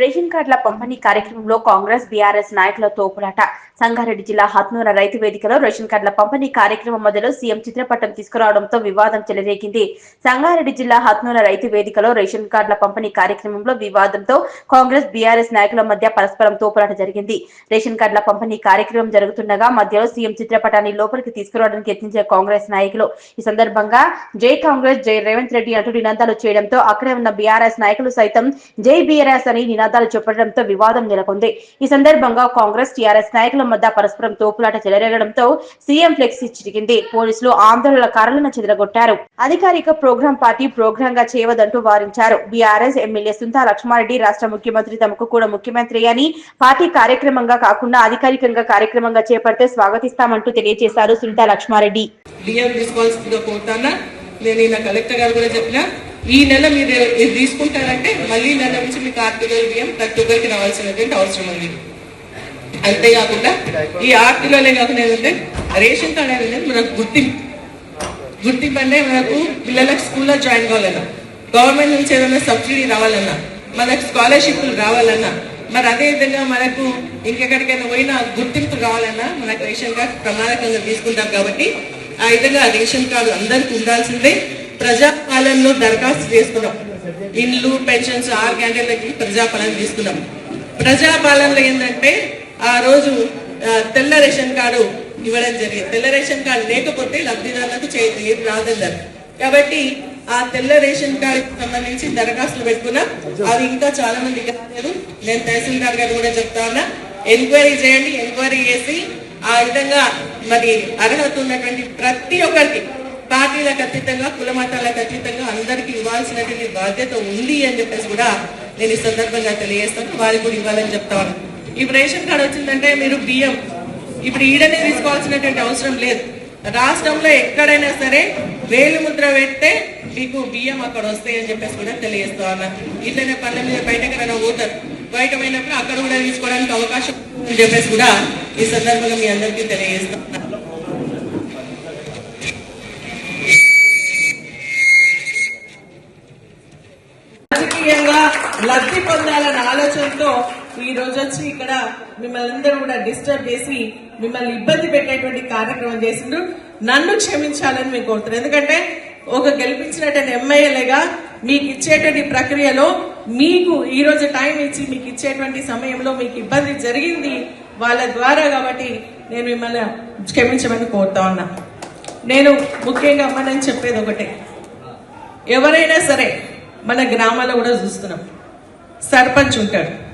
Ration కార్డుల పంపిణీ కార్యక్రమంలో కాంగ్రెస్ బీఆర్ఎస్ నాయకుల తోపులాట. సంగారెడ్డి జిల్లా హత్నూర రైతు వేదికలో రేషన్ కార్డుల పంపిణీ కార్యక్రమం మధ్యలో సీఎం చిత్రపటం తీసుకురావడంతో వివాదం చెలరేగింది. సంగారెడ్డి జిల్లా హత్నూర రైతు వేదికలో రేషన్ కార్డుల పంపిణీ కార్యక్రమంలో వివాదంతో కాంగ్రెస్ బీఆర్ఎస్ నాయకుల మధ్య పరస్పరం తోపులాట జరిగింది. రేషన్ కార్డుల పంపిణీ కార్యక్రమం జరుగుతుండగా మధ్యలో సీఎం చిత్రపటాన్ని లోపలికి తీసుకురావడానికి యత్నించే కాంగ్రెస్ నాయకులు. ఈ సందర్భంగా జై కాంగ్రెస్ జై రేవంత్ రెడ్డి అంటూ నినాదాలు చేయడంతో అక్కడే ఉన్న బీఆర్ఎస్ నాయకులు సైతం జై బీఆర్ఎస్ అని నినాదాలు చెప్పడంతో వివాదం నెలకొంది. ఈ సందర్భంగా కాంగ్రెస్ టీఆర్ఎస్ నాయకుల మధ్య పరస్పరం తోపులాట చెలరేగడంతో సీఎం ఫ్లెక్సీ చిరిగింది. పోలీసులు ఆందోళనకారులను చెదరగొట్టారు. అధికారిక ప్రోగ్రాం పార్టీ ప్రోగ్రాం గా చేయవద్దంటూ వారించారు. బీఆర్ఎస్ ఎమ్మెల్యే సుంతా లక్ష్మారెడ్డి రాష్ట్ర ముఖ్యమంత్రి తమకు కూడా ముఖ్యమంత్రి అని పార్టీ కార్యక్రమంగా కాకుండా అధికారికంగా కార్యక్రమంగా చేపడితే స్వాగతిస్తామంటూ తెలియజేశారు సుంతా లక్ష్మారెడ్డి. నేను ఈయన కలెక్టర్ గారు కూడా చెప్పిన ఈ నెల మీరు ఇది తీసుకుంటారంటే మళ్ళీ నెల నుంచి మీకు ఆర్టికల్ బియ్యం ప్రతి ఒక్కరికి రావాల్సినటువంటి అవసరం ఉంది. అంతేకాకుండా ఈ ఆర్టిలోనే కాకుండా ఏంటంటే రేషన్ కార్డ్ అనేది మనకు గుర్తింపు. గుర్తింపు అంటే మనకు పిల్లలకు స్కూల్లో జాయిన్ కావాలన్నా గవర్నమెంట్ నుంచి ఏదైనా సబ్సిడీ రావాలన్నా మనకు స్కాలర్షిప్లు రావాలన్నా మరి అదే విధంగా మనకు ఇంకెక్కడికైనా పోయినా గుర్తింపు కావాలన్నా మనకు రేషన్ కార్డు ప్రమాదకంగా తీసుకుంటాం కాబట్టి ఆ విధంగా రేషన్ కార్డు అందరికీ ఉండాల్సిందే. ప్రజా ప్రజాపాలనలో దరఖాస్తు చేసుకున్నాం. ఇండ్లు పెన్షన్స్ ఆరు గంటలకి ప్రజాపాలన తీసుకున్నాం. ప్రజాపాలనలో ఏంటంటే ఆ రోజు తెల్ల రేషన్ కార్డు ఇవ్వడం జరిగింది. తెల్ల రేషన్ కార్డు లేకపోతే లబ్ధిదారులకు ఏది రాదన్నారు. కాబట్టి ఆ తెల్ల రేషన్ కార్డు సంబంధించి దరఖాస్తులు పెట్టుకున్నాం అది ఇంకా చాలా మంది కాలేదు నేను తహసీల్దార్ గారు కూడా చెప్తా ఉన్నా ఎంక్వైరీ చేయండి ఎంక్వైరీ చేసి ఆ విధంగా మరి అర్హత ఉన్నటువంటి ప్రతి ఒక్కరికి పార్టీలకు అతీతంగా కుల మతాలకు అతీతంగా అందరికి ఇవ్వాల్సినటువంటి బాధ్యత ఉంది అని చెప్పేసి కూడా నేను ఈ సందర్భంగా తెలియజేస్తాను. వారికి కూడా ఇవ్వాలని చెప్తాను ఇప్పుడు రేషన్ కార్డు వచ్చిందంటే మీరు బియ్యం. ఇప్పుడు ఈడనే తీసుకోవాల్సినటువంటి అవసరం లేదు. రాష్ట్రంలో ఎక్కడైనా సరే వేలు ముద్ర పెడితే మీకు బియ్యం అక్కడ వస్తాయి అని చెప్పేసి కూడా తెలియజేస్తా ఉన్నా. ఇట్లనే పనుల మీద బయటకు ఎవరైనా పోతారు. బయట పోయినప్పుడు అక్కడ కూడా తీసుకోవడానికి అవకాశం అని చెప్పేసి కూడా ఈ సందర్భంగా మీ అందరికీ తెలియజేస్తా ఉన్నా రాజకీయంగా లబ్ధి పొందాలన్న ఆలోచనతో ఈ రోజు వచ్చి ఇక్కడ మిమ్మల్ని అందరూ కూడా డిస్టర్బ్ చేసి మిమ్మల్ని ఇబ్బంది పెట్టేటువంటి కార్యక్రమం చేసిండ్రు. నన్ను క్షమించాలని మీకు కోరుతున్నారు ఎందుకంటే ఒక గెలిపించినటువంటి ఎమ్మెల్యేగా మీకు ఇచ్చేటువంటి ప్రక్రియలో మీకు ఈ రోజు టైం ఇచ్చి మీకు ఇచ్చేటువంటి సమయంలో మీకు ఇబ్బంది జరిగింది వాళ్ళ ద్వారా కాబట్టి నేను మిమ్మల్ని క్షమించమని కోరుతా ఉన్నా. నేను ముఖ్యంగా అమ్మ నేను చెప్పేది ఒకటే. ఎవరైనా సరే మన గ్రామాల్లో కూడా చూస్తున్నాం. సర్పంచ్ ఉంటాడు.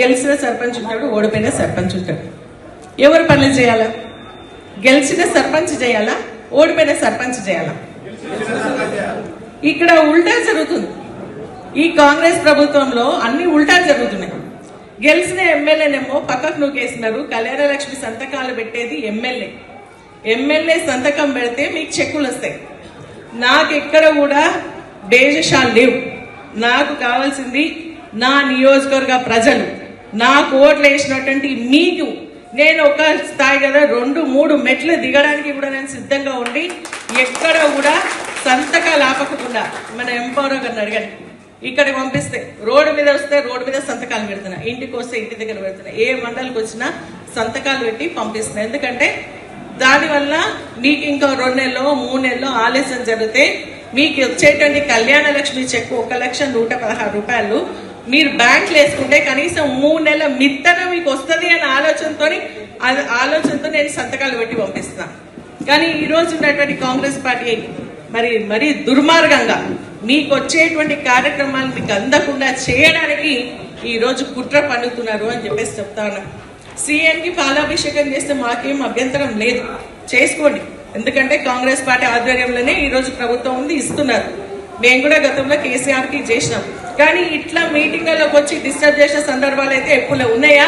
గెలిచిన సర్పంచ్ ఉంటాడు ఓడిపోయిన సర్పంచ్ ఉంటాడు. ఎవరు పనులు చేయాలా? గెలిచిన సర్పంచ్ చేయాలా? ఓడిపోయిన సర్పంచ్ చేయాలా? ఇక్కడ ఉల్టా జరుగుతుంది. ఈ కాంగ్రెస్ ప్రభుత్వంలో అన్ని ఉల్టా జరుగుతున్నాయి. గెలిచిన ఎమ్మెల్యేనేమో పక్కకు నూకేసినారు కళ్యాణలక్ష్మి సంతకాలు పెట్టేది ఎమ్మెల్యే. ఎమ్మెల్యే సంతకం పెడితే మీకు చెక్కులు వస్తాయి. నాకు ఎక్కడ కూడా బేజషాలు లేవు. నాకు కావాల్సింది నా నియోజకవర్గ ప్రజలు నాకు ఓట్లు వేసినటువంటి మీకు నేను ఒక స్థాయి కదా రెండు మూడు మెట్లు దిగడానికి కూడా నేను సిద్ధంగా ఉండి ఎక్కడ కూడా సంతకాలు ఆపకుండా మన ఎంపవర్ గారిని అడిగాను ఇక్కడ పంపిస్తే రోడ్డు మీద వస్తే రోడ్డు మీద సంతకాలు పెడుతున్నా. ఇంటికి వస్తే ఇంటి దగ్గర పెడుతున్నా. ఏ మండలికి వచ్చినా సంతకాలు పెట్టి పంపిస్తున్నా. ఎందుకంటే దానివల్ల మీకు ఇంకా రెండు నెలలో మూడు నెలలో ఆలస్యం జరిగితే మీకు వచ్చేటువంటి కళ్యాణ లక్ష్మి చెక్ ఒక లక్ష నూట పదహారు రూపాయలు మీరు బ్యాంకులు వేసుకుంటే కనీసం మూడు నెలల మిత్తన మీకు వస్తుంది అనే ఆలోచనతో ఆలోచనతో నేను సంతకాలు పెట్టి పంపిస్తున్నా కానీ ఈ రోజు ఉన్నటువంటి కాంగ్రెస్ పార్టీ మరి మరి దుర్మార్గంగా మీకు వచ్చేటువంటి కార్యక్రమాలు మీకు అందకుండా చేయడానికి ఈ రోజు కుట్ర పన్నుతున్నారు అని చెప్పేసి చెప్తా ఉన్నా. సీఎం పాలాభిషేకం చేస్తే మాకేం అభ్యంతరం లేదు. చేసుకోండి. ఎందుకంటే కాంగ్రెస్ పార్టీ ఆధ్వర్యంలోనే ఈ రోజు ప్రభుత్వం ఉంది ఇస్తున్నారు. మేము కూడా గతంలో కేసీఆర్కి చేసినాం. కానీ ఇట్లా మీటింగ్లలోకి వచ్చి డిస్టర్బ్ చేసిన సందర్భాలు అయితే ఎప్పుడు ఉన్నాయా?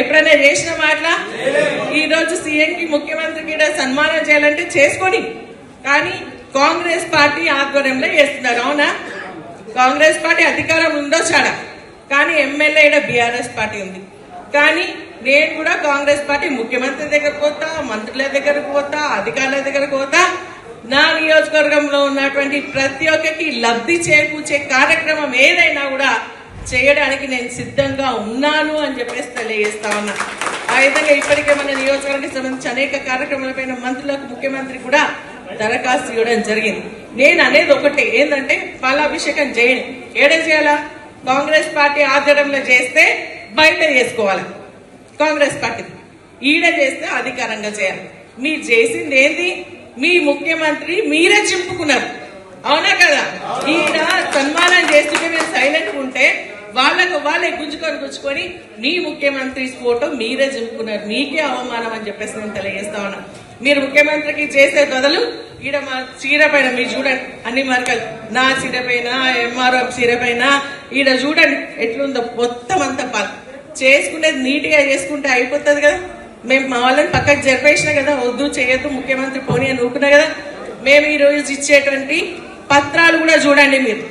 ఎప్పుడైనా చేసిన అట్లా ఈ రోజు ముఖ్యమంత్రికి ఈడ సన్మానం చేయాలంటే చేసుకొని. కానీ కాంగ్రెస్ పార్టీ ఆధ్వర్యంలో చేస్తున్నారు అవునా? కాంగ్రెస్ పార్టీ అధికారం ఉందో చాడ. కానీ ఎమ్మెల్యే బీఆర్ఎస్ పార్టీ ఉంది. కానీ నేను కూడా కాంగ్రెస్ పార్టీ ముఖ్యమంత్రి దగ్గరకు పోతా మంత్రుల దగ్గరకు పోతా అధికారుల దగ్గరకు పోతా. నా నియోజకవర్గంలో ఉన్నటువంటి ప్రతి ఒక్కరికి లబ్ధి చేకూర్చే కార్యక్రమం ఏదైనా కూడా చేయడానికి నేను సిద్ధంగా ఉన్నాను అని చెప్పేసి తెలియజేస్తా ఉన్నా. ఆ విధంగా ఇప్పటికే మన నియోజకవర్గానికి సంబంధించి అనేక కార్యక్రమాలపైన మంత్రులకు ముఖ్యమంత్రి కూడా దరఖాస్తు ఇవ్వడం జరిగింది. నేను అనేది ఒకటి. ఏంటంటే పాలాభిషేకం చేయండి. ఏడే చేయాలా? కాంగ్రెస్ పార్టీ ఆధ్వర్యంలో చేస్తే బయట చేసుకోవాలి. కాంగ్రెస్ పార్టీ ఈడ చేస్తే అధికారంగా చేయాలి. మీరు చేసింది ఏంది? మీ ముఖ్యమంత్రి మీరే చింపుకున్నారు అవునా కదా? ఈయన సన్మానం చేస్తుంటే మీరు సైలెంట్ ఉంటే వాళ్ళకు వాళ్ళే గుంజుకొని గుంజుకొని మీ ముఖ్యమంత్రి ఫోటో మీరే చింపుకున్నారు మీకే అవమానం అని చెప్పేసి నేను తెలియజేస్తా ఉన్నా. మీరు ముఖ్యమంత్రికి చేసే బదులు ఈడ మా చీర పైన మీరు చూడండి అన్ని మార్కలు నా చీర పైన ఎంఆర్ఓ చీర పైన ఈడ చూడండి ఎట్లుందో మొత్తం అంతా చేసుకునేది నీట్గా చేసుకుంటే అయిపోతుంది కదా? మేము మా వాళ్ళని పక్కకు జరిపేసినా కదా వద్దు చేయొద్దు ముఖ్యమంత్రి పోనీ అని ఊపునా కదా మేము ఈ రోజు ఇచ్చేటువంటి పత్రాలు కూడా చూడండి మీరు.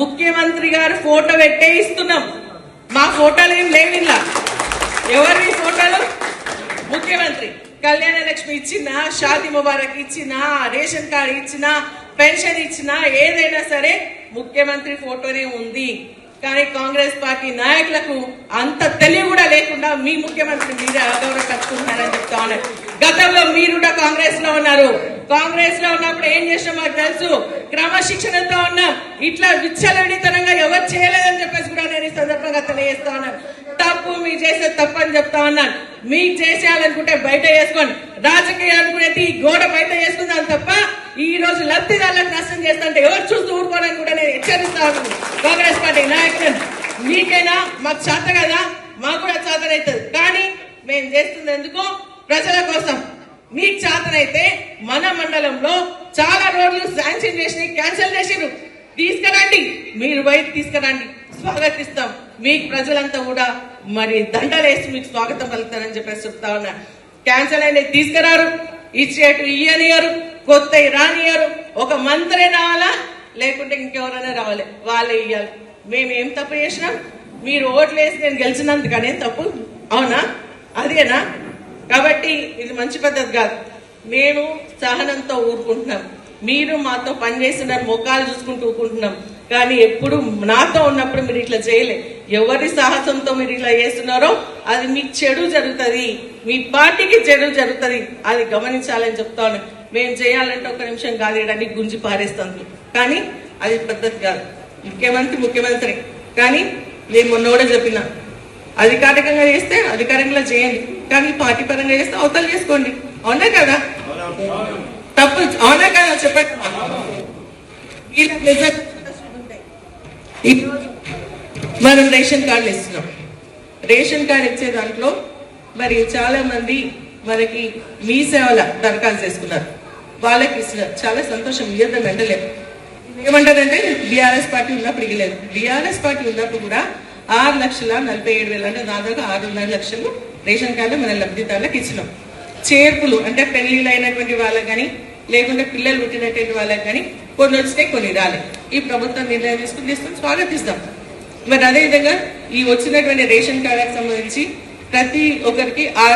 ముఖ్యమంత్రి గారు ఫోటో పెట్టే ఇస్తున్నాం. మా ఫోటోలు ఏం లేవు ఇలా ఎవరి ఫోటోలు? ముఖ్యమంత్రి. కళ్యాణ లక్ష్మి ఇచ్చినా షాది ముబారక్ ఇచ్చినా రేషన్ కార్డు ఇచ్చినా పెన్షన్ ఇచ్చినా ఏదైనా సరే ముఖ్యమంత్రి ఫోటోనే ఉంది. కానీ కాంగ్రెస్ పార్టీ నాయకులకు అంత తెలివి కూడా లేకుండా మీ ముఖ్యమంత్రి మీరే అగౌరవపరుచుకుంటున్నారని చెప్తా ఉన్నారు గతంలో మీరు కూడా కాంగ్రెస్లో ఉన్నారు. కాంగ్రెస్లో ఉన్నప్పుడు ఏం చేసినా మాకు తెలుసు. క్రమశిక్షణతో ఉన్నాం. ఇట్లా విచ్చలవిడితనంగా ఎవరు చేయలేదని చెప్పేసి కూడా నేను ఈ సందర్భంగా తెలియజేస్తా ఉన్నాను తప్పు మీరు చేసే తప్పు అని చెప్తా ఉన్నాను మీకు చేసేయాలనుకుంటే బయట చేసుకోండి రాజకీయాలనుకునేది ఈ గోడ బయట చేసుకుందాం తప్ప ఈ రోజు లబ్ధిదారులకు నష్టం చేస్తుంటే ఎవరు చూస్తూ ఊరుకోనని కూడా నేను హెచ్చరిస్తాను కాంగ్రెస్ పార్టీ నాయకులను. మీకైనా మాకు చేత కదా మాకు కూడా చేతనవుతుంది కానీ మేము చేస్తుంది ఎందుకు ప్రజల కోసం మీకు చేతనైతే మన మండలంలో చాలా రోడ్లు శాంక్షన్ చేసి క్యాన్సిల్ చేసిరు తీసుకురండి. మీరు బయట తీసుకురండి. స్వాగతిస్తాం. మీకు ప్రజలంతా కూడా మరి దండలేసి మీకు స్వాగతం పలుకుతానని చెప్పేసి చెప్తా ఉన్నా. క్యాన్సిల్ అనేది తీసుకురారు ఇచ్చేటు ఇయ్యనియరు కొత్త రానియరు ఒక మంత్రే రావాలా? లేకుంటే ఇంకెవరైనా రావాలి. వాళ్ళే ఇయ్యాలి. మేము ఏం తప్పు చేసినాం మీరు ఓట్లు వేసి నేను గెలిచినందుకనే తప్పు. అవునా? అదేనా? కాబట్టి ఇది మంచి పద్ధతి కాదు. మేము సహనంతో ఊరుకుంటున్నాం. మీరు మాతో పనిచేస్తున్నారు ముఖాలు చూసుకుంటూ ఊరుకుంటున్నాం. కానీ ఎప్పుడు నాతో ఉన్నప్పుడు మీరు ఇట్లా చేయలే. ఎవరి సాహసంతో మీరు ఇట్లా చేస్తున్నారో అది మీకు చెడు జరుగుతుంది. మీ పార్టీకి చెడు జరుగుతుంది. అది గమనించాలని చెప్తాను మేము చేయాలంటే ఒక నిమిషం కాదు ఇవన్నీ గుంజి పారేస్తాను కానీ అది పద్ధతి కాదు. ముఖ్యమంత్రి ముఖ్యమంత్రి. కానీ నేను మొన్న కూడా చెప్పిన. అధికారికంగా చేస్తే అధికారికంగా చేయండి. కానీ పార్టీ పరంగా చేస్తే అవతల చేసుకోండి. అవునా కదా? తప్పు అవునా కదా చెప్పండి. మనం రేషన్ కార్డులు ఇస్తున్నాం. రేషన్ కార్డు ఇచ్చే దాంట్లో మరి చాలా మంది మనకి మీ సేవల దరఖాస్తు చేసుకున్నారు. వాళ్ళకి ఇస్తున్నారు. చాలా సంతోషం. ఇయ్యద్దని అంటలేదు ఏమంటారంటే బీఆర్ఎస్ పార్టీ ఉన్నప్పుడు ఇవ్వలేదు బీఆర్ఎస్ పార్టీ ఉన్నప్పుడు కూడా ఆరు లక్షల నలభై ఏడు వేల అంటే దాదాపు ఆరున్నర లక్షలు రేషన్ కార్డు మన లబ్ధిదారులకు ఇచ్చినాం. చేర్పులు అంటే పెళ్ళిళ్ళు అయినటువంటి వాళ్ళకి కానీ లేకుంటే పిల్లలు పుట్టినటువంటి వాళ్ళకి కానీ కొన్ని వచ్చినాయి కొన్ని రాలేదు. ఈ ప్రభుత్వం నిర్ణయం తీసుకుని తీసుకుని స్వాగతిస్తాం. మరి అదేవిధంగా ఈ వచ్చినటువంటి రేషన్ కార్డుకి సంబంధించి ప్రతి ఒక్కరికి ఆ